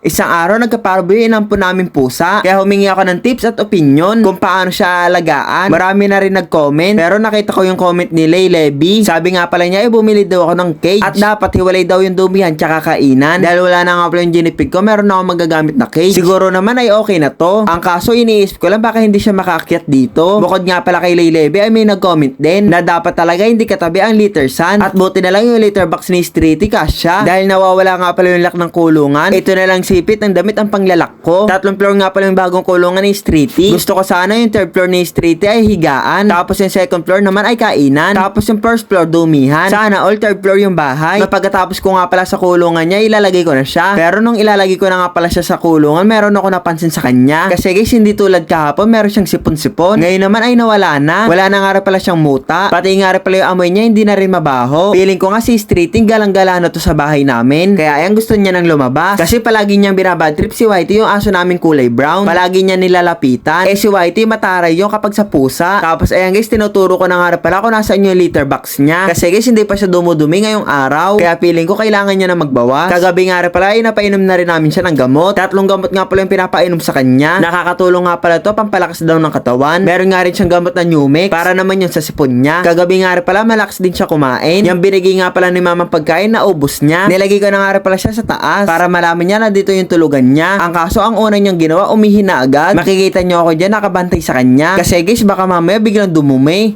Isang araw nagkaparbo yung inampo namin pusa. Kaya humingi ako ng tips at opinion kung paano siya alagaan. Marami na rin nag-comment. Pero nakita ko yung comment ni Lay Levy. Sabi nga pala niya, eh bumili daw ako ng cage. At dapat hiwalay daw yung dumihan tsaka kainan. Dahil wala na nga pala yung ginipig ko, meron na ako magagamit na cage. Siguro naman ay okay na to. Ang kaso iniisip ko lang baka hindi siya makaakyat dito. Bukod nga pala kay Lay Levy ay may nag-comment din na dapat talaga hindi katabi ang litter sun. At buti na lang yung litter box ni Streety kasya. Dahil nawawala nga pala yung lock ng kulungan. Ito na lang sipit ng damit ang panglalak ko. Tatlong floor nga pala yung bagong kulungan ni Streety. Gusto ko sana yung third floor ni Streety ay higaan. Tapos yung second floor naman ay kainan. Tapos yung first floor dumihan. Sana all third floor yung bahay. Na pagkatapos ko nga pala sa kulungan niya, ilalagay ko na siya. Pero nung ilalagay ko na nga pala siya sa kulungan, meron ako napansin sa kanya. Kasi guys, hindi tulad kahapon, meron siyang sipon-sipon. Ngayon naman ay nawala na. Wala na nga rin pala siyang muta. Pati nga rin pala yung amoy niya, hindi na rin mabaho. Feeling ko nga si Streety, galang-gala na to sa bahay namin. Kaya ayan gusto niya nang lumabas. Kasi palagi niyang binabad trip si Whitey yung aso namin kulay brown. Palagi niya nilalapitan. Eh si Whitey mataray yung kapag sa pusa. Tapos ayan guys, tinuturo ko na nga pala kung nasaan yung litter box niya. Kasi guys, hindi pa siya dumudumi ngayong araw. Kaya feeling ko kailangan niya na magbawas. Kagabi nga rin pala ay napainom na rin namin siya ng gamot. Tatlong gamot nga pala yung pinapainom sa kanya. Nakakatulong nga pala to pampalakas daw ng katawan. Meron nga rin siyang gamot na Numix para naman yung sa sipon niya. Kagabi nga rin pala malakas din siya kumain. Yung binigay nga pala ni mamang pagkain na ubos niya. Nilagay ko na nga rin pala siya sa taas para malaman niya na dito yung tulugan niya. Ang kaso ang una niyang ginawa, umihi na agad. Makikita niyo ako dyan nakabantay sa kanya. Kasi guys, baka mamaya biglang dumumi.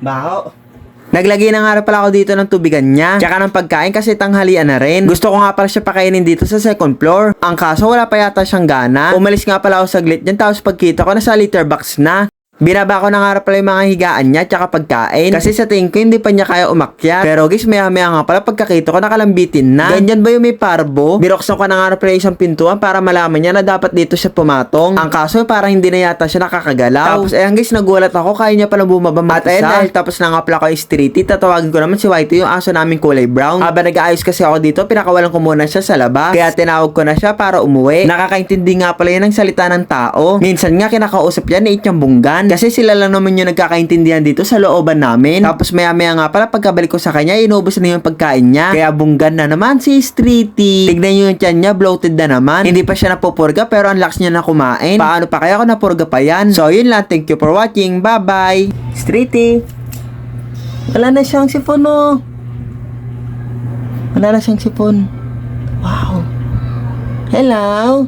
Baho. Naglagay na nga rin pala ako dito ng tubigan niya. Tsaka ng pagkain kasi tanghalian na rin. Gusto ko nga pala siya pakainin dito sa second floor. Ang kaso wala pa yata siyang gana. Umalis nga pala ako saglit dyan tapos pagkita ko nasa litter box na. Binaba ko na nga pala yung mga higaan niya tsaka pagkain. Kasi sa tingin ko hindi pa niya kaya umakyat. Pero guys, maya maya nga pala pagkakita ko nakalambitin na. Ganyan ba yung may parbo? Binuksan ko na nga pala isang pintuan para malaman niya na dapat dito siya pumatong. Ang kaso parang hindi na yata siya nakakagalaw. Tapos ayan guys, nagulat ako kaya niya pala bumaba mag At ayan dahil tapos na nga pala ko streety, tatawagin ko naman si Whitey yung aso namin kulay brown. Habang nag-aayos kasi ako dito, pinakawalan ko muna siya sa labas. Kaya tinawag ko na siya para umuwi. Nakakaintindi nga pala yun ng salita ng tao. Minsan nga kinakausap niya ni Ityang Bunggan. Kasi sila lang naman yung nagkakaintindihan dito sa looban namin. Tapos maya maya nga pala pagkabalik ko sa kanya, inubos na yung pagkain niya. Kaya Bunggan na naman si Streety. Tignan nyo yung tiyan niya, bloated na naman. Hindi pa siya napupurga pero ang lakas niya na kumain. Paano pa kaya ako napurga pa yan? So yun lang, thank you for watching. Bye bye. Streety. Wala na siyang sipon oh. Wala na siyang sipon. Wow. Hello.